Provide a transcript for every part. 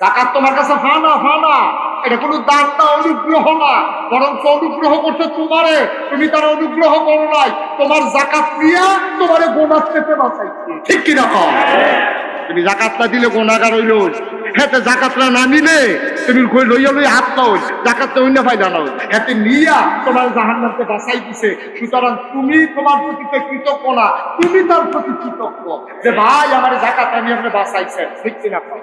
জাকাত তোমার কাছে ফানা ফানা এটা কোনো দান না, অনুগ্রহ না। বরং অনুগ্রহ করছে তোমারে। তুমি তার অনুগ্রহ করো নাই। তোমার জাকাত নিয়ে তোমারে গোনার থেকে বাঁচাইছে। ঠিক কিনা কম তুমি জাকাতটা দিলে গোনাগার হইল। হেতে জাকাতটা না নিলে তুমি কই লইয়া লইয়া হাত পাও। জাকাতটা অন্য ফায়দা না। হেতে নিয়া তোমার জাহান্নামকে বাঁচাই দিছে। সুতরাং তুমি তোমার প্রতি কৃতজ্ঞ না তুমি তার প্রতি কৃতজ্ঞ। যে ভাই আমার জাকাত আমি আপনি বাঁচাইছেন। ঠিক কিনা? কম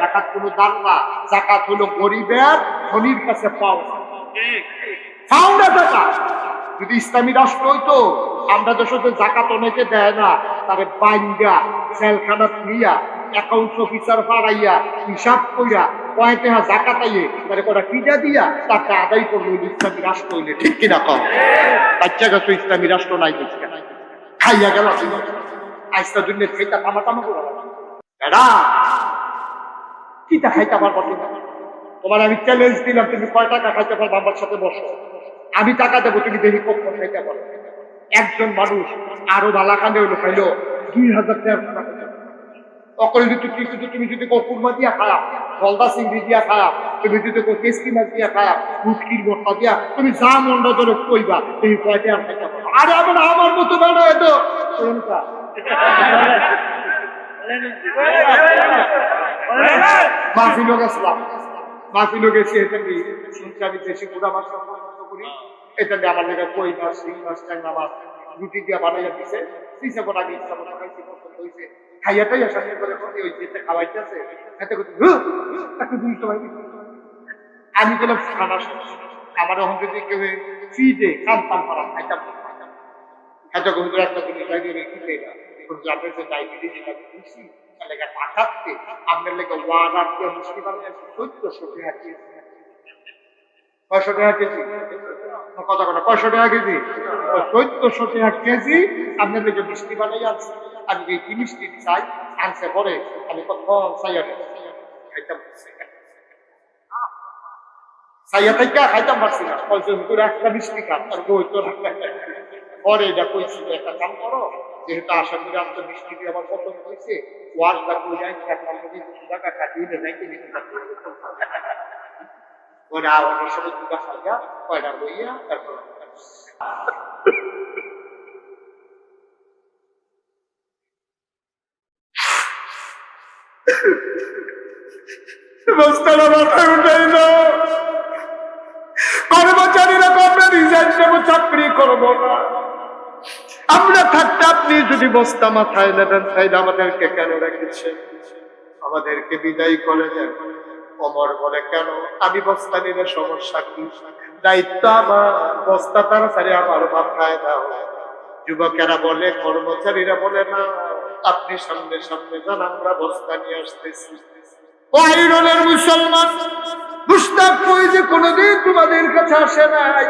জাকাত কোনো দান না। জাকাত হলো গরিবের ধনির কাছে পাওয়া। পাওনা টাকা যদি ইসলামী রাষ্ট্র হইতো, আমরা দেশে যে জাকাত অনেকে দেয় না, তারে বাইঙ্গা সেলখানা নিয়া অ্যাকাউন্ট অফিসার পাড়াইয়া হিসাব কইরা কয়েক টাকা জাকাত তারে কটা কিনা দিয়া তাকে আদায় ইসলামী রাষ্ট্র হইলে। ঠিক কিনা কম বাচ্চা গেছো ইসলামী রাষ্ট্র নাই দেখছি খাইয়া গেল আইসা জন্য খাইতা তামা তামা এরা কিটা খাইতে পারব তোমার আমি চ্যালেঞ্জ দিলাম, তুমি কয় টাকা খাইতে পারব আমার সাথে বসো। আমি টাকা দেবো, তুমি দেখি কখন খাইতে পারো একজন মানুষ আরও বালাকানে হইল, খাইলো দুই হাজার টাকা অকল যদি তুমি যদি তুমি যদি কুরমা দিয়া খায়া গলদা চিংড়ি দিয়া খায়া, তুমি যদি কেসকি মাছ দিয়া খায়া, মুটকির বট্টা দিয়া, তুমি যা মন্ডা ধরে কইবা তুমি কয়টা আর খাইতে পারো আরে আমার আমার মতো বেড়া এতো। মাহফিলও গেছিলাম। মাহফিলও গেছি এটা কি শুনছি আমি দেশি গুড়া মাছ করি। এটা দিয়ে আমার লেগে কই মাছ শিং মাছ ট্যাংরা মাছ রুটি দিয়ে বানাইয়া দিছে। দিছে কোটা আমি ইচ্ছা মতো খাইছি পছন্দ হয়েছে খাইয়াটাই সাথে করে ওই যেতে খাওয়াইতেছে এতে একটু দুই সময় আমি গেলাম খানা আমার এখন যদি কেউ ফি দে কানতাম পারা খাইতাম খাইতে কিন্তু একটা জিনিস আগে রেখে দেয় না কিন্তু আপনার যে ডায়াবেটিস যেটা বুঝছি তাহলে টাকাতে আপনার লেগে ওয়ান আর মুসলিম আমি চোদ্দশো টাকা কেজি কয়শো টাকা কেজি? কথা কথা কয়শো টাকা কেজি? চোদ্দশো টাকা কেজি? আপনার লেগে মিষ্টি বানাই আনছে আমি এই মিষ্টি চাই, আনছে পরে আমি কখন চাইয়া খাইতাম চাইয়া থেকে খাইতাম পারছি না। কয়জন করে একটা মিষ্টি খান আর বই তো পরে এটা কইছি একটা কাম করো, যেহেতু আশা করি আমি তো মিষ্টি দিয়ে আমার পছন্দ হয়েছে ওয়াশটা করে যাই যদি টাকা কাটিয়ে দেয় দুটা কয়টা লইয়া তারপর কর্মচারীরা আমরা চাকরি করব আমরা থাকতে আপনি যদি বস্তা মাথায় নেবেন তাইলে আমাদেরকে কেন রেখেছেন? আমাদেরকে বিদায় করে দেন। অমর বলে কেন? আমি বস্তা নিলে সমস্যা কি? দায়িত্ব আমার, বস্তা তাড়াতাড়ি আমার মাথায় দাও। যুবকেরা বলে, কর্মচারীরা বলে, না, আপনি সামনে সামনে যান, আমরা বস্তা নিয়ে আসতেছি। মুসলমান, মুস্তাক যে তোমাদের কাছে আসে নাই?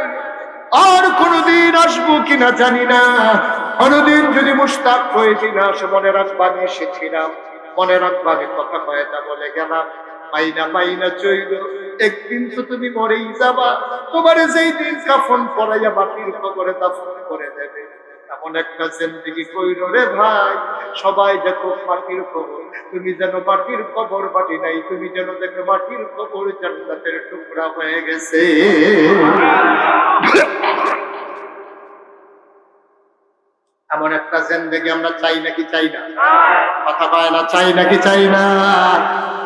আর কোনোদিন আসব কিনা জানি না। কোনোদিন যদি মুস্তাক হয়ে না আসে মনে রাখবা এসেছিলাম। মনে রাখবা আমি কথা কয়টা বলে গেলাম। মাইনা চইল একদিন তো তুমি মরেই যাবা। তোমার যেই দিন কাফন পরাইয়া কবরে দাফন করে দেবে। এমন একটা জিন্দিগি কইল রে ভাই সবাই দেখো মাটির কবর। তুমি যেন মাটির কবর মাটি নাই তুমি যেন দেখো মাটির কবর জান্নাতের টুকরা হয়ে গেছে। এমন একটা জিন্দেগি আমরা চাই নাকি চাই না? কথা পায় না চাই নাকি চাই না?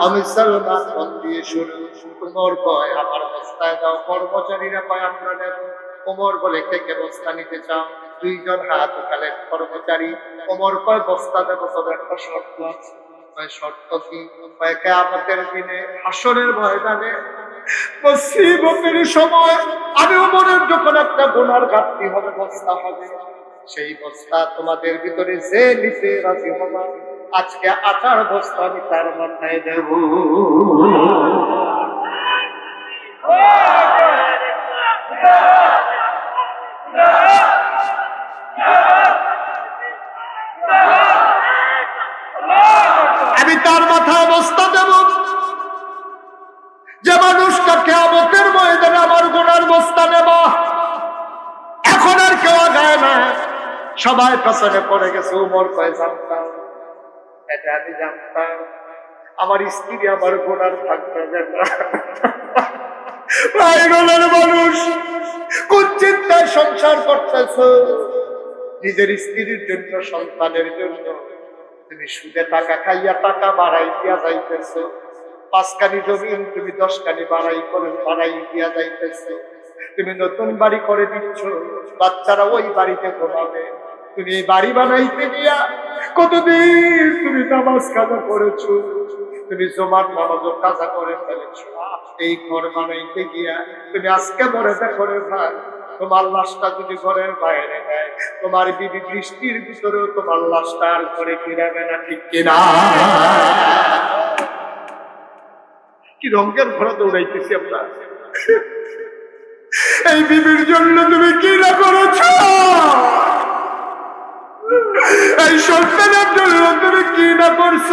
আমি সালমান মন দিয়ে শুরু কোমর কয়, আমার বস্তায় দাও কর্মচারীরা কয় কোমর বলে, কে কে বস্তা নিতে চাও? দুইজন হাত কর্মচারী। কয়, বস্তা তবে একটা শর্ত শর্ত কি? কয়, কেয়ামতের দিনে হাসরের ময়দানে মুসিবতের সময় আমি যখন একটা গোনার ঘাটতি হবে, বস্তা হবে। সেই বস্তা তোমাদের ভিতরে যে নিতে রাজি হবা। আজকে আচার বস্তা আমি তার মাথায় দেব। আমি তার মাথায় বস্তা দেব। যে মানুষটা কেমতের ময়দানে আমার গোনার বস্তা নেব। এখন আর কেউ আগায় না। সবাই পেছনে পড়ে গেছে, উমর কয়ে এটা আমি জানতাম, আমার স্ত্রী আমার গোনার ভাগ মানুষ, কোন চিন্তায় সংসার করতেছ? নিজের স্ত্রীর জন্য, সন্তানের জন্য। তুমি সুদে টাকা খাইয়া টাকা বাড়াই দিয়া যাইতেছ। পাঁচখানি জমিন তুমি দশখানি বাড়াই করে বাড়াই দিয়া যাইতেছ। তুমি নতুন বাড়ি করে দিচ্ছ, বাচ্চারা ওই বাড়িতে ঘুমাবে। তুমি বাড়ি বানাইতে গিয়া কতদিন তুমি নামাজ কাজা করেছ? তুমি কাজা করে ফেলেছো। এই ঘর বানাইতে গিয়া তুমি আজকে মরে দেখো রে ভাই। তোমার লাশটা যদি ঘরের বাইরে নেয়, তোমার বিবি বৃষ্টির তোমার লাশটা আর ঘরে ফিরাবে না, ঠিক কিনা? কি রঙের ঘরে দৌড়াইতেছি আমরা? এই বিবির জন্য তুমি কি না করেছ? এই সন্তানের জন্য তুমি কি না করছ?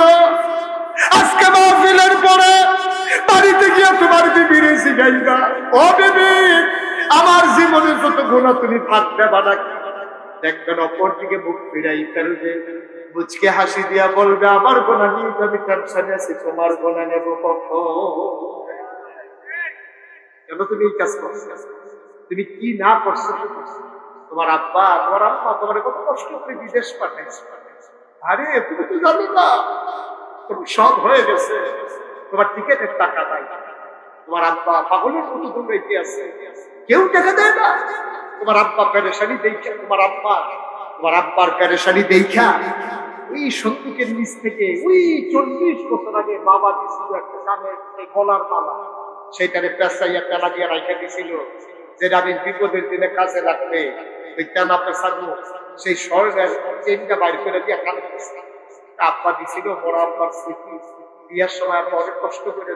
আজকে মাহফিলের পরে বাড়িতে গিয়ে তোমার বিবির শিখাইবা ও বিবি, আমার জীবনে যত গুণা তুমি থাকবে বানা দেখবেন মুখ ফিরাই ফেলবে। হাসি দিয়া বলবে, আমার গোনা নিয়ে আমি আছি, তোমার গোনা নেব কখন? কেন তুমি এই কাজ করছ? তুমি কি না করছ? তোমার আব্বা, তোমার আম্মা, তোমার কত কষ্ট করে বিদেশ পাঠাইছে। আরে, তুমি তো জানো না। তোমার সব হয়ে গেছে। তোমার টিকেটের টাকা নাই। তোমার আব্বা পাগলের মতো দৌড়াইতে আছে। কেউ টাকা দেয় না। তোমার আব্বা পেরেশানি দেখা, তোমার আব্বা, তোমার আব্বার পেরেশানি দেখা। ওই সন্দুকের নিচ থেকে, ওই চল্লিশ বছর আগে বাবা দিছিল একটা কানের গলার মালা, সেইটারে পেঁচাইয়া পেলা দিয়ে রাখা দিছিল। যেটা আমি বিপদের দিনে কাজে লাগবে সেই বাইর করে দিয়ে আব্বা দিছিল, বড় আব্বার স্মৃতি। বিয়ার সময় অনেক কষ্ট করে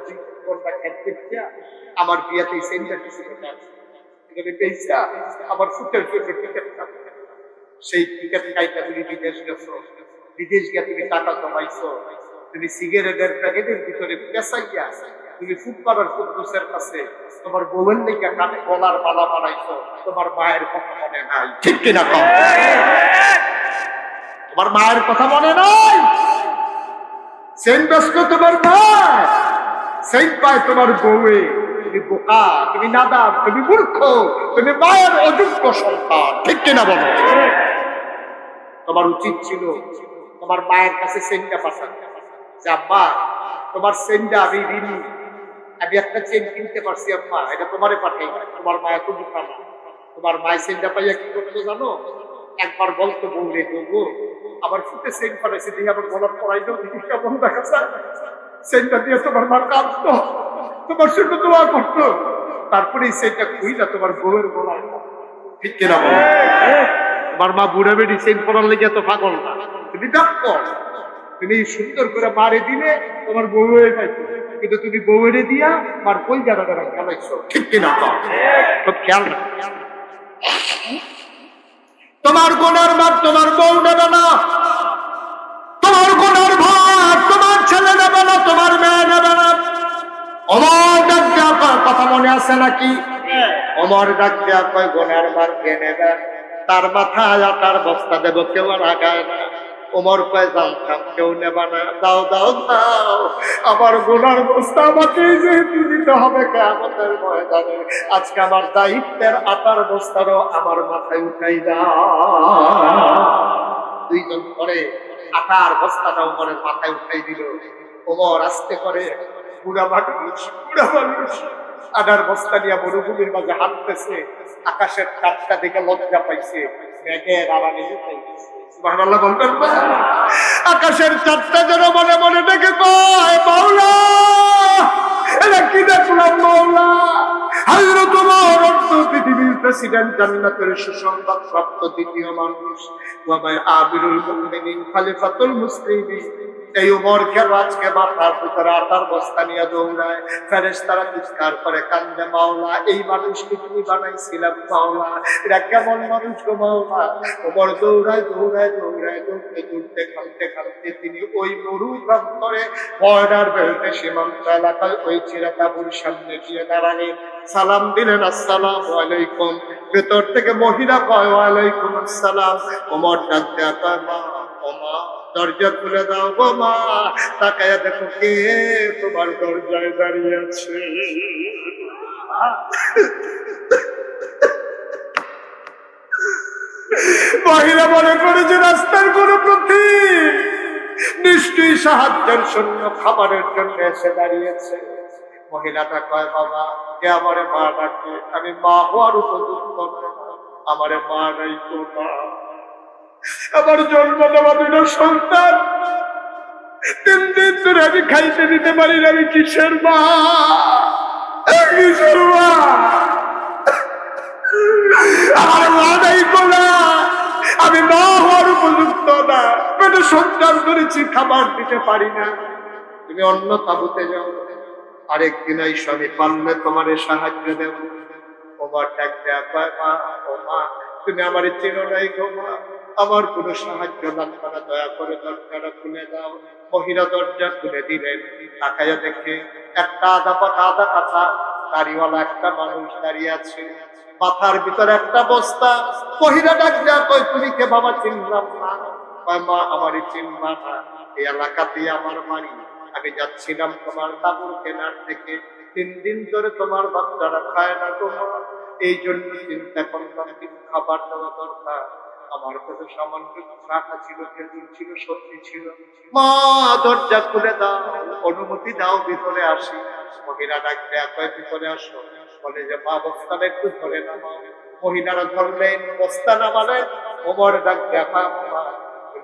আমার বিয়াতে দিছিল। আমার ফুটের সেই টিকিট কাইটা তুমি বিদেশ গেছো। বিদেশ গিয়ে তুমি টাকা জমাইছো। তুমি সিগারেটের প্যাকেটের ভিতরে পেঁচাইয়া তুমি ফুটপাড়ার কুদ্দুসের কাছে তোমার বউয়ের লেগে কানে গলার মালা বানাইছো, তোমার মায়ের কথা মনে নাই। ঠিক কিনা কম? তোমার মায়ের কথা মনে নাই? সেন ব্যস্ত তোমার মা সেই পায় তোমার বউয়ে। তুমি বোকা, তুমি নাদাব, তুমি মূর্খ, তুমি মায়ের অযোগ্য সন্তান। ঠিক কিনা বলো? তোমার উচিত ছিল তোমার মায়ের কাছে সেনটা পাঠানো। যে আব্বা, তোমার সেনটা আমি ঋণী আমি একটা চেন কিনতে পারছি আব্বা। এটা তোমারে পাঠাই। তোমার মা এত বোকা না তোমার মায়ের সেনটা পাইয়া কি করতো জানো? একবার বলতো বউরে বলব আবার ফুটে সেন পাঠাইছে দিয়ে আবার গলার পড়াই দাও দেখি কেমন দেখা যায়। সেনটা দিয়ে তোমার মা কাঁদতো তোমার জন্য দোয়া করতো। তারপরে এই সেনটা খুইলা তোমার বউয়ের গলায়। ঠিক কিনা বলো? তোমার মা বুড়া বেড়ি সেন পড়ার লেগে এত পাগল না। তুমি ডাক্তার তুমি সুন্দর করে মারে দিলে তোমার বউ হয়ে পাইছো কিন্তু তুমি বউরে দিয়া মার কই জায়গা জায়গা খেলাইছো ঠিক কিনা খুব খেয়াল তোমার গোনার মাপ তোমার বউ নেবে না। তোমার গোনার ভাত তোমার ছেলে নেবে না তোমার মেয়ে নেবে না। অমর ডাক দেওয়া কথা মনে আছে নাকি? অমর ডাক দেওয়া কয় গোনার ভাত কে নেবে? তার মাথায় আটার বস্তা দেব কেউ আর আগায় না। ওমর কয় জানতাম কেউ নেবা না। দাও দাও দাও আমার গোনার বস্তা আমাকে যেহেতু দিতে হবে কেমতের ময়দানে, আজকে আমার দায়িত্বের আটার বস্তারও আমার মাথায় উঠাই দাও। দুইজন করে আটার বস্তাটা ওমরের মাথায় উঠাই দিল। ওমর আস্তে করে, বুড়া মানুষ বুড়া মানুষ। আটার বস্তা নিয়ে মরুভূমির মাঝে হাঁটতেছে। আকাশের চাপটা দেখে লজ্জা পাইছে। মেঘের আড়ালে পাইছে আকাশের চারটা যেন মনে মনে ডেকে কয়, মাওলা, এরা কি দেখলাম প্রেসিডেন্ট, জান্নাতের সুসংবাদ প্রাপ্ত দ্বিতীয় মানুষ। ওয়াবাই আমিরুল মুমিনিন, খলিফাতুল মুসলিমিন। এই উমর কেন আজকে মাথার ভিতরে আটার বস্তা নিয়ে দৌড়ায়। ফেরেস তারা চিৎকার করে কান্দে, মাওলা, এই মানুষকে তুমি বানাইছিলাম মাওলা। এরা কেমন মানুষ গো, মাওলা? উমর দৌড়ায় দৌড়ায় দৌড়ায়, দৌড়তে দৌড়তে খামতে খামতে তিনি ওই মরু প্রান্তরে বর্ডার বেল্টে সীমান্ত এলাকায় ওই চিরাতাবুর সামনে গিয়ে দাঁড়ালেন। সালাম দিলেন, আসসালাম আলাইকুম। ভেতর থেকে মহিলা কয়, ওয়ালাইকুম আসসালাম। ওমর ডাক দেয়া কয় মা, ও দরজা খুলে দাও গো মা। তাকায়া দেখো কে তোমার দরজায় দাঁড়িয়ে আছে। মহিলা মনে করেছে রাস্তার কোন প্রতীক। নিশ্চয়ই সাহায্যের জন্য, খাবারের জন্য এসে দাঁড়িয়েছে। মহিলাটা কয়, বাবা কে আমারে মা ডাকে। আমি মা হওয়ার উপযুক্ত। আমারে মা নাই তো মা আমার জন্ম দেওয়া দুটো সন্তান। তিন দিন ধরে আমি খাইতে দিতে পারি না, আমি কিসের মা? কিসের মা? আমার মা নাই কোলা আমি মা হওয়ার উপযুক্ত না। সন্তান ধরেছি, খাবার দিতে পারি না। তুমি অন্য তাবুতে যাও। আরেকদিন এই স্বামী পারলে তোমার সাহায্য দেব। ওমার ডাক দেয়া মা, ও মা, তুমি আমার চেনো নাই আমার কোনো সাহায্য লাগবে না দয়া করে দরজাটা খুলে দাও। মহিলা দরজা খুলে দিলেন। তাকাইয়া দেখে একটা আদা পাতা আদা কাঁচা, দাড়িওয়ালা একটা মানুষ দাঁড়িয়ে আছে। মাথার ভিতরে একটা বস্তা। মহিলা ডাক দেয়া কই তুমি কে বাবা, চিনলাম না? মা আমারই চিনবা না। এই এলাকাতেই আমার বাড়ি। আমি যাচ্ছিলাম তোমার কাপড় কেনার থেকে। তিন দিন ধরে তোমার বাচ্চারা খায় না তোমার এই জন্য চিন্তা করলাম কিছু খাবার দেওয়া দরকার। আমার কাছে সামান্য শাখা ছিল খেজুর ছিল, সবজি ছিল। মা, দরজা খুলে দাও, অনুমতি দাও, ভিতরে আসি। মহিলা ডাক দেয়া কয় ভিতরে আসো। বলে যে, মা, বস্তাটা একটু ধরে নামাও। মহিলারা ধরলেন, বস্তা নামালেন। ওমর ডাক দেখা মা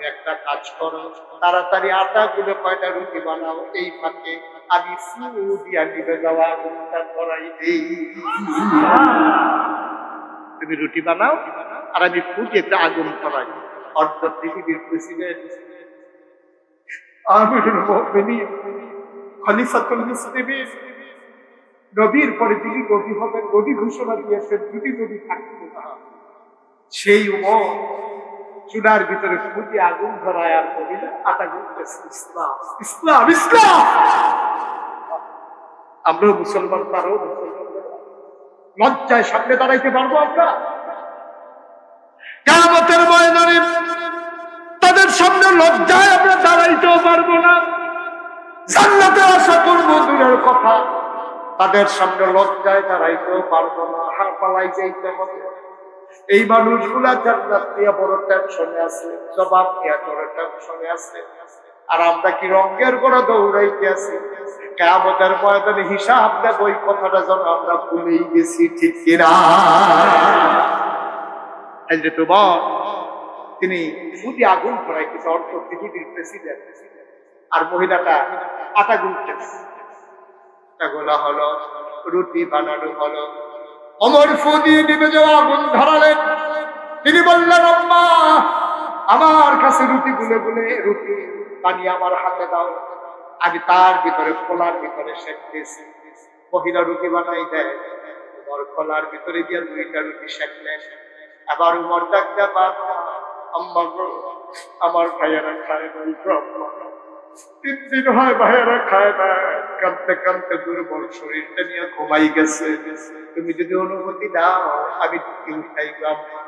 তুমি একটা কাজ করো। তাড়াতাড়ি আটা গুলো কয়টা রুটি বানাও এই ফাঁকে। আমি দিয়া নিবে যাওয়া আগুনটা করাই দেই। তুমি রুটি বানাও আর আমি ফু আগুন করাই অর্ধ পৃথিবীর প্রেসিডেন্ট। আমিরুল মুমিনিন, খলিফাতুল নবীর পরে যিনি নবী হবেন, নবী ঘোষণা দিয়েছেন যদি নবী না সেই উমর চুলার ভিতরে ফুটি আগুন ধরায় আর মহিলা আটা গুনতেছে ইসলাম ইসলাম ইসলাম! আমরাও মুসলমান, তারাও মুসলমান। লজ্জায় সামনে দাঁড়াইতে পারব আমরা। কামতের ময়দানে তাদের সামনে লজ্জায় আমরা দাঁড়াইতেও পারব না। জান্নাতে আশা করব দূরের কথা। তাদের সামনে লজ্জায় দাঁড়াইতেও পারব না। হার পালাই যাইতে হবে। এই মানুষগুলা জান্নাত নিয়ে বড় টেনশনে আছে, জবাব নিয়ে বড় টেনশনে আছে। আর আমরা কি রঙের করে দৌড়াইতে আছি? কেমতের ময়দানে হিসাব দেব, ওই কথাটা যেন আমরা ভুলেই গেছি, ঠিক কিনা? তিনি শুধু আগুন ধরাইতেছে অর্থ পৃথিবীর প্রেসিডেন্ট আর মহিলাটা আটা গুলতেছে গোলা হলো, রুটি বানানো হলো অমর ফু দিয়ে নিবে যাওয়া আগুন ধরালেন। তিনি বললেন, আম্মা, আমার কাছে রুটি গুলে গুলে, রুটি পানি আমার হাতে দাও। আমি তার ভিতরে খোলার ভিতরে মহিলা রুটি বানাই দেয়। উমর খোলার ভিতরে দিয়ে দুইটা রুটি শেখলেন আবার উমর ডাক দেবা আম্মা আমার ভাইয়ারা খায় আম্মা। তিন দিন হয় খায় না, কাঁদতে কাঁদতে দুর্বল শরীরটা নিয়ে ঘুমাই গেছে। তুমি যদি অনুমতি দাও, আমি কি উঠাই গো আম্মা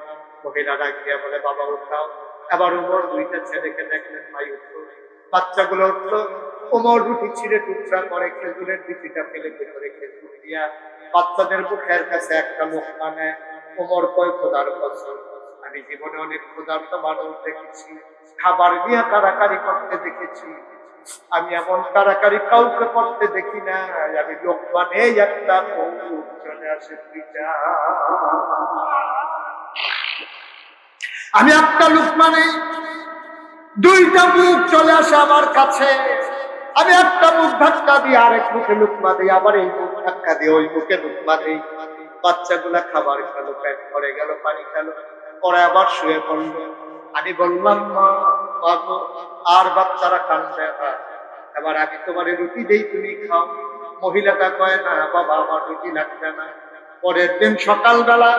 মহিলা ডাক দিয়া বলে, বাবা, উঠাও। আবার দুইটা ছেলেকে দেখলেন ভাই উঠল। বাচ্চাগুলো উঠল। রুটি ছিঁড়ে টুকরা করে খেজুরের রুটিটা ফেলে ভেতরে খেজুর দিয়া বাচ্চাদের মুখের কাছে একটা মুখ মানে উমর কয়, খোদার কসম, আমি জীবনে অনেক ক্ষুধার্ত মানুষ দেখেছি। খাবার নিয়ে কারাকারি করতে দেখেছি। আমি এমন কারাকারি কাউকে করতে দেখি না, আমি লোক মানে একটা চলে আসে আমি একটা লোক মানে দুইটা মুখ চলে আসে আমার কাছে। আমি একটা মুখ ধাক্কা দিয়ে আরেক মুখে লুকমা দিই আবার এই মুখ ধাক্কা দিয়ে ওই মুখে লুকমা দিই বাচ্চাগুলা খাবার খেলো, পেট ভরে গেল, পানি খেলো, পরে আবার শুয়ে পড়ল। আমি বললাম, মা আর বাচ্চারা কান্দবে না। এবার আমি তোমার রুটি দেই, তুমি খাও। মহিলাটা কয়, না বাবা, আমার রুটি লাগবে না। পরের দিন সকালবেলা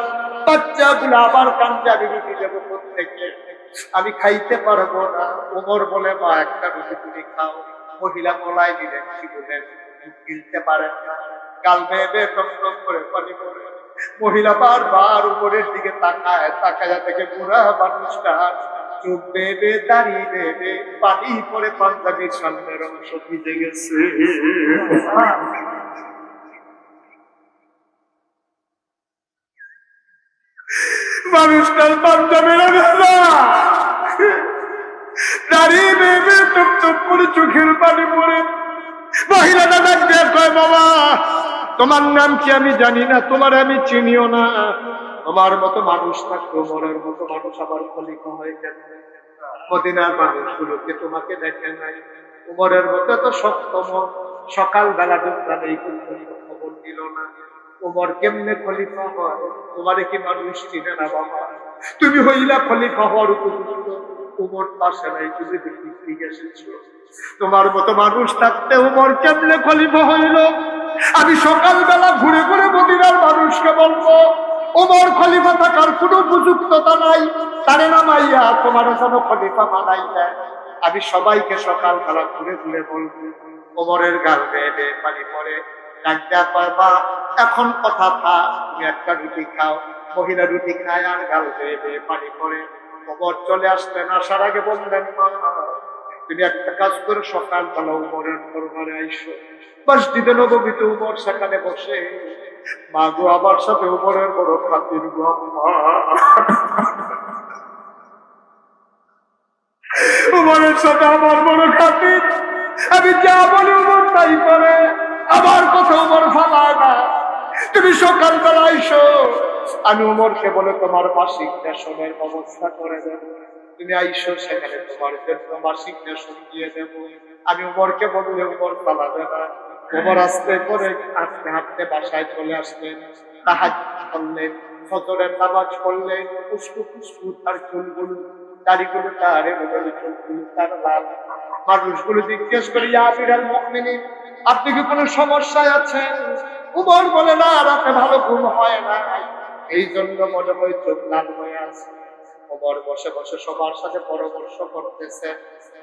বাচ্চাগুলো আবার কান্দে আমি রুটি দেবো প্রত্যেকে আমি খাইতে পারব না। ওমর বলে, মা, একটা রুটি তুমি খাও। মহিলা বলাই দিলেন বলেন গিলতে পারেন না। গাল বেয়ে বেয়ে করে পানি পড়ে। মহিলা বারবার উপরের দিকে তাকায় তাকায় থেকে বুড়া মানুষটা চুপ বেবে দাঁড়িয়ে বেবে পানি পরে পাঞ্জাবির সামনের অংশ ভিজে গেছে। মানুষটার পাঞ্জাবির বেবে করে চোখের পানি পরে মহিলাটা ডাক কয়, বাবা, তোমার নাম কি আমি জানি না, তোমার আমি চিনিও না। তোমার মতো মানুষ থাকতো মরার মতো মানুষ আবার খলিফা হয় মদিনার মানুষগুলোকে তোমাকে দেখে নাই। উমরের মতো তো সপ্তম এই খবর দিল না। উমর কেমনে খলিফা হয়? তোমারে কি মানুষ চিনে না বাবা? তুমি হইলা খলিফা হওয়ার উপযুক্ত। উমর পাশে নাই তুমি এসেছ তোমার মতো মানুষ থাকতে উমর কেমনে খলিফা হইল? আমি সকালবেলা ঘুরে ঘুরে মদিনার মানুষকে বলব ওমর খলিফা থাকার কোনো উপযুক্ততা নাই। তারে নামাইয়া তোমার যেন খলিফা মানাই দেয় আমি সবাইকে সকাল সকালবেলা ঘুরে ঘুরে বলব, ওমরের গাল বেয়ে পানি পরে ডাক্তার পারবা এখন কথা থা তুমি একটা রুটি খাও। মহিলা রুটি খায় আর গাল বেয়ে পানি পরে ওমর চলে আসলেন আসার আগে বললেন, মা তুমি একটা কাজ করে, সকালবেলা উমরের দরবারে আইসো। মসজিদে নবমীতে উমর, সেখানে বসে। মা গো, আমার সাথে উমরের বড় খাতির উমরের সাথে আমার বড় খাতির। আমি যা বলি উমর তাই করে। আমার কথা উমর ফালায় না। তুমি সকালবেলা আইসো। আমি উমরকে বলে তোমার মাসিক রেশনের ব্যবস্থা করে দেবো। তুমি আইসো সেখানে, তোমার মাসিক রেশন দিয়ে দেবো। আমি উমরকে বললে উমর পালাবে না। উমর আসতে করে হাঁটতে হাঁটতে বাসায় চলে আসলেন তাহাজ করলেন, ফজরের নামাজ পড়লেন পুষ্পু পুষ্পু তার চুলগুলো, দাড়িগুলো তার এগুলো চুলগুলো, তার লাল। মানুষগুলো জিজ্ঞেস করি আবিরাল মুমিনিন, আপনি কি কোনো সমস্যায় আছেন? উমর বলে, না, রাতে ভালো ঘুম হয় না এই জন্য মনে হয় চোখ লাল হয়ে আছে। ওমর বসে বসে সবার সাথে পরামর্শ করতেছে।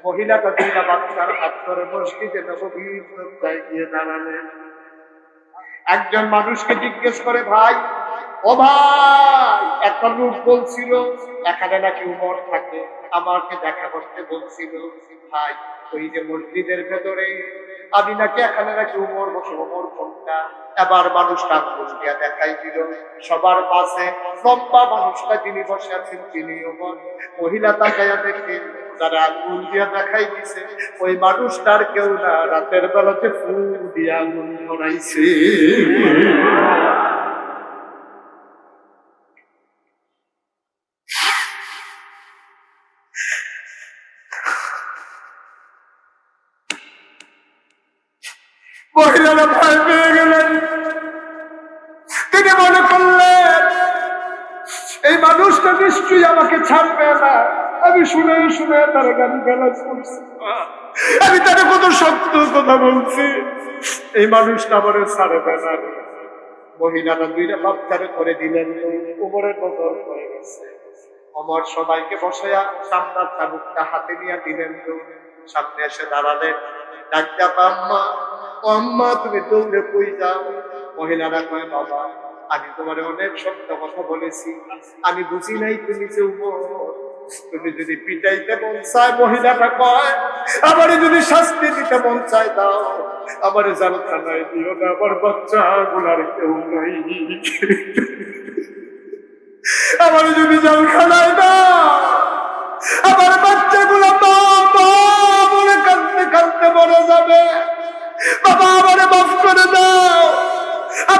মহিলাটা দুইটা বাচ্চার হাত ধরে মসজিদে নবীর গিয়ে দাঁড়ালেন। একজন মানুষকে জিজ্ঞেস করে, ভাই, ও ভাই, একটা লোক বলছিল, এখানে নাকি উমর থাকে, আমাকে দেখা করতে বলছিল, ভাই, ওই যে মসজিদের ভেতরে, আমি নাকি এখানে নাকি উমর বসে উমর কোনটা এবার মানুষটা দিয়া দেখাই দিল। সবার পাশে লম্বা মানুষটা যিনি বসে আছেন তিনি মহিলা তাকাইয়া দেখে, তারা আঙুল দিয়া দেখাই দিছে। ওই মানুষটার কেউ না। রাতের বেলাতে ফুল দিয়া আঙুল ধরাইছে। ছাড়বে না। আমি শুনে শুনে তার গান গালাজ করছি। আমি তার কত সত্য কথা বলছি। এই মানুষটা আমার ছাড়বে না। মহিলারা দুইটা করে দিলেন। নজর করে গেছে। অমর সবাইকে বসাইয়া চাবুকটা হাতে নিয়ে দিলেন। সামনে এসে দাঁড়ালেন। ডাক্তার আম্মা আম্মা তুমি দৌড়ে কই যাও? মহিলারা কয়, বাবা আমি তোমার অনেক সত্য কথা বলেছি। আমি বুঝি নাই তুমি যে তুমি যদি পিটাইতে মন চায়, মহিলাটা কয় আমার যদি শাস্তি দিতে মন চায়, দাও। আমার জালখানায় দিও না, আমার বাচ্চা গুলার কেউ নাই। আমার যদি জালখানায় দাও, আমার বাচ্চাগুলো মা বলে কাঁদতে কাঁদতে মরে যাবে।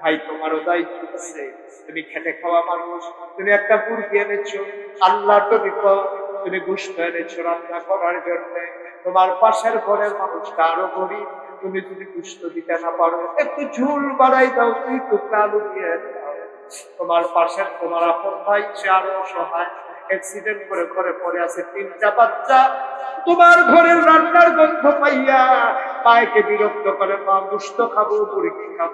ভাই তোমারও দায়িত্ব আছে। তুমি খেটে খাওয়া মানুষ, তুমি একটা মুরগি এনেছো, আল্লাহ তো বিপদ। তুমি গুষ্ঠ এনেছো রান্না করার জন্য। তোমার পাশের ঘরের মানুষটা আরও গরিব। তুমি যদি গুষ্ঠ দিতে না পারো, একটু ঝুল বাড়াই দাও তুই টুকরা আলু দিয়ে তোমার পাশের তোমার আপন ভাই, সে আরও অসহায়। অ্যাক্সিডেন্ট করে ঘরে পড়ে আছে তিনটা বাচ্চা। তোমার ঘরের রান্নার গন্ধ পাইয়া মায়কে বিরক্ত করে, মা গুস্ত খাব, মুরগি খাব।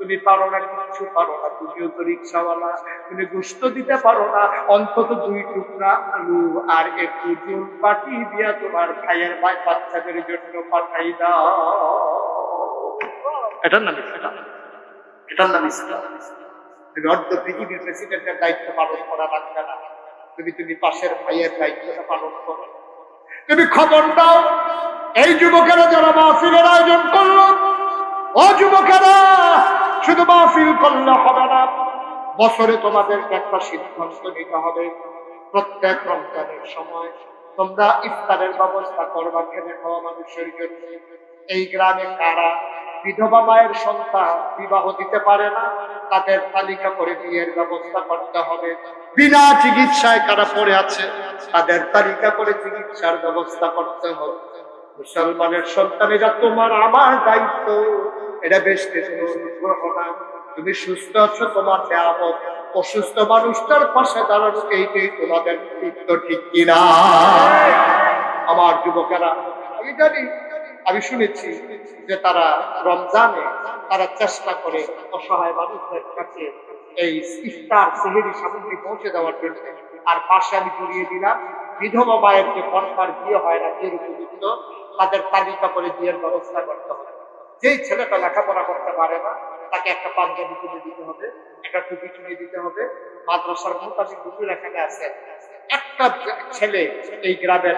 তুমি পারো না কিছু পারো না তুমিও তো রিক্সাওয়ালা তুমি গুস্ত দিতে পারো না অন্তত দুই টুকরা আলু আর একটু জুল পাটি দিয়া তোমার ভাইয়ের ভাই বাচ্চাদের জন্য পাঠাই দাও। এটার নাম ইসলাম এটার নাম ইসলাম। তুমি অর্ধ পৃথিবীর প্রেসিডেন্টের দায়িত্ব পালন করা লাগবে না। তুমি তুমি পাশের ভাইয়ের দায়িত্বটা পালন করো। তুমি খবর দাও এই যুবকেরা যারা মাহফিলের আয়োজন করল ও যুবকেরা শুধু মাহফিল করলে হবে না, বছরে তোমাদের একটা সিদ্ধান্ত নিতে হবে। প্রত্যেক রমজানের সময় তোমরা ইফতারের ব্যবস্থা করবা খেতে খাওয়া মানুষের জন্য। এই গ্রামে কারা বিধবা মায়ের সন্তান বিবাহ দিতে পারে না, তাদের তালিকা করে বিয়ের ব্যবস্থা করতে হবে। বিনা চিকিৎসায় কারা পড়ে আছে, তাদের তালিকা করে চিকিৎসার ব্যবস্থা করতে হবে। মুসলমানের সন্তানেরা, তোমার আমার দায়িত্ব। এটা বেশ তুমি সুস্থ আছো, তোমার নিয়ামত। অসুস্থ মানুষটার পাশে দাঁড়ানো তোমাদের ঠিক কিনা? আমার যুবকেরা, আমি শুনেছি যে তারা রমজানে তারা চেষ্টা করে অসহায় মানুষদের কাছে এই ইফতার, সেহেরি সামগ্রী পৌঁছে দেওয়ার জন্য। আর পাশে আমি জড়িয়ে দিলাম, বিধবা মায়ের যে কন্যার বিয়ে হয় না বিয়ের উপযুক্ত তাদের তালিকা করে বিয়ের ব্যবস্থা করতে হবে। যেই ছেলেটা লেখাপড়া করতে পারে না, তাকে একটা পাঞ্জাবি কিনে দিতে হবে, একটা টুপি কিনে দিতে হবে, মাদ্রাসার মোতাবিক দুপুর এখানে আছে। একটা ছেলে এই গ্রামের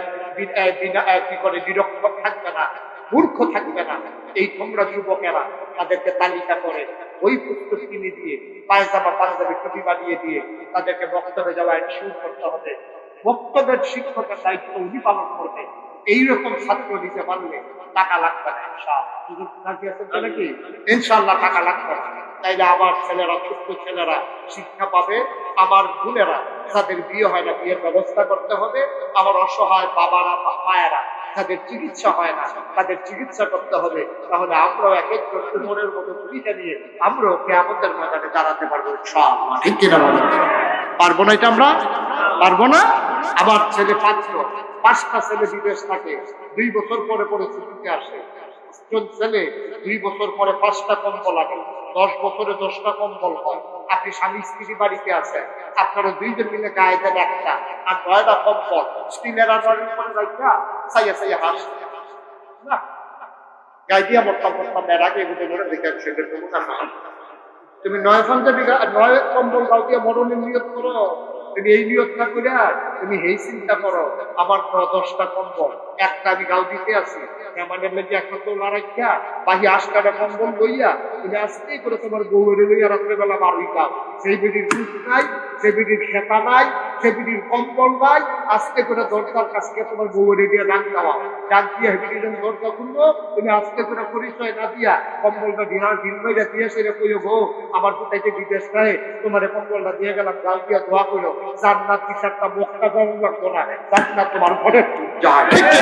কি করে নিরক্ষর থাকবে না, মূর্খ থাকবে না, এই তোমরা যুবকেরা তাদেরকে তালিকা করে ওই পুস্তক কিনে দিয়ে, পায়জামা, পাঞ্জাবি টুপি বানিয়ে দিয়ে তাদেরকে বক্তব্যে যাওয়া শুরু করতে হবে। বক্তব্যের শিক্ষকের দায়িত্ব উনি পালন করবে এইরকম ছাত্র দিতে পারলে টাকা লাগবে না, ইনশাআল্লাহ। ইনশাআল্লাহ টাকা লাগবে না। তাইলে আমার ছেলেরা, ছোট্ট ছেলেরা শিক্ষা পাবে। আমার বোনেরা, যাদের বিয়ে হয় না, বিয়ের ব্যবস্থা করতে হবে। আমার অসহায় বাবারা, মায়েরা তাদের চিকিৎসা হয় না, তাদের চিকিৎসা করতে হবে। তাহলে আমরাও এক একজন উমরের মতো ভূমিকা নিয়ে আমরাও কেয়ামতের ময়দানে দাঁড়াতে পারব, ইনশাআল্লাহ। ঠিক পারব না এটা আমরা? পারব না? আমার ছেলে পাঁচজন পাঁচটা ছেলে বিদেশ থাকে, দুই বছর পরে পরে ছুটিতে আসে। ছেলে দুই বছর পরে পাঁচটা কম্বল লাগে দশ বছরে দশটা কম্বল হয়। আপনি স্বামী স্ত্রী বাড়িতে আছেন, আপনারা দুইজন মিলে গায়ে দেন একটা, আর নয়টা কম্বল, স্টিলের হাস। না, গায়ে দিয়া মোট্টা মোট্টা মেয়ের আগে তুমি নয় পাঞ্জাবি গা- নয় কম্বল গাও দিয়ে মরণের নিয়ত করো। তুমি এই নিয়ত না করিয়া তুমি এই চিন্তা করো, আমার দশটা কম্বল। একটা আমি গাও দিতে আছি। তোমার আস্তে করে পরিচয় না দিয়া কম্বলটা গো আমার বিদেশ নাই, তোমার কম্বলটা দিয়ে গেলাম, গাল দিয়া দোয়া করো জান্নাত কিছু একটা মুখটা তোমার ঘরে যায়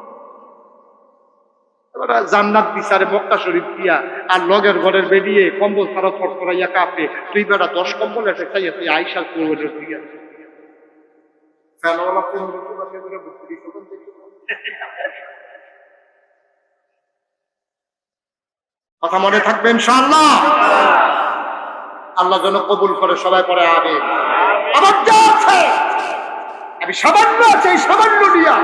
এবারে জান্নাত বিচারে মক্কা শরীফ দিয়া আর লগের ঘরের বেরিয়ে কম্বল সারা ছট করাইয়া কাঁপে। তুই বেড়া দশ কম্বল এসে খাইয়া তুই আইসা কুয়োরের দিয়া। কথা মনে থাকবে ইনশাআল্লাহ? আল্লাহ যেন কবুল করে, সবাই পরে আবে আমার যা আছে আমি সামান্য আছে সামান্য নিয়া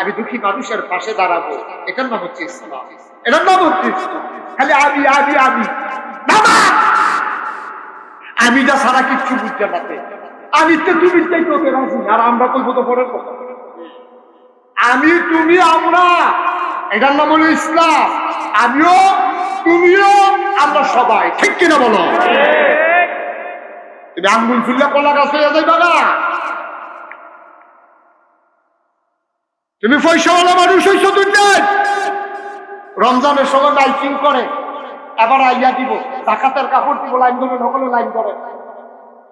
আমি দুঃখী মানুষের পাশে দাঁড়াবো। এটার নাম হচ্ছে ইসলাম। এটার নাম হচ্ছে খালি আমি আমি আমি। আমি যা সারা কিচ্ছু বুঝতে পারতে। আমি তো তুমি চাই তোকে রাজি আর আমরা কইবো তো পরের কথা। আমি তুমি আমরা। এটার নাম হলো ইসলাম। আমিও তুমিও আমরা সবাই। ঠিক কিনা বলো? আঙ্গুল ফুললে কলা গাছ হয়ে যাইবা না তুমি পয়সাওয়ালা মানুষ হইছো দুর্দান রমজানের সময় লাইটিং করে, এবার আইয়া দিব, জাকাতের কাপড় দিব, লাইন ধরে নকলে লাইন করে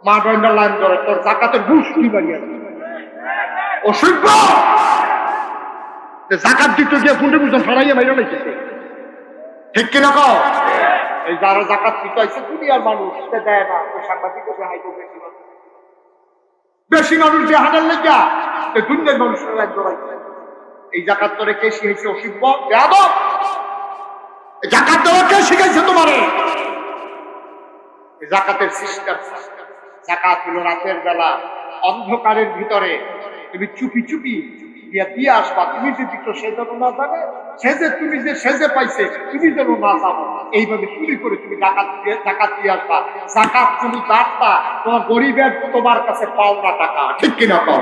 মা ডয়েন্ডার লাইন করে তোর জাকাতের ঘুষ কি বাড়িয়ে অসভ্য! যে জাকাত দিতে গিয়ে ফুটে বুঝে ফেরাইয়া মাইরা লাইতেছে। ঠিক কিনা কও? এই যারা জাকাত দিতে হয়েছে দুনিয়ার মানুষ, সে দেয় না, ওই সাংবাদিক বেশি মানুষ। বেশি মানুষ দেহানের লেগা এই দুনিয়ার মানুষের লাইন ধরাইছে এই জাকাত তোরে কে বেয়াদব এই জাকাত তোমারে? জাকাতের সিস্টেম। জাকাত হলো রাতের বেলা, অন্ধকারের ভিতরে। তুমি চুপি চুপি দিয়া আসবা। তুমি তো সে যেন না জানে। সে যে তুমি যে সেজে পাইছে, তুমি যেন না এইভাবে চুরি করে তুমি ডাকাত দিয়ে দিয়ে আসবা। জাকাত তুমি দাঁড়টা তোমার গরিবের তোমার কাছে পাওনা টাকা। ঠিক কিনা পাও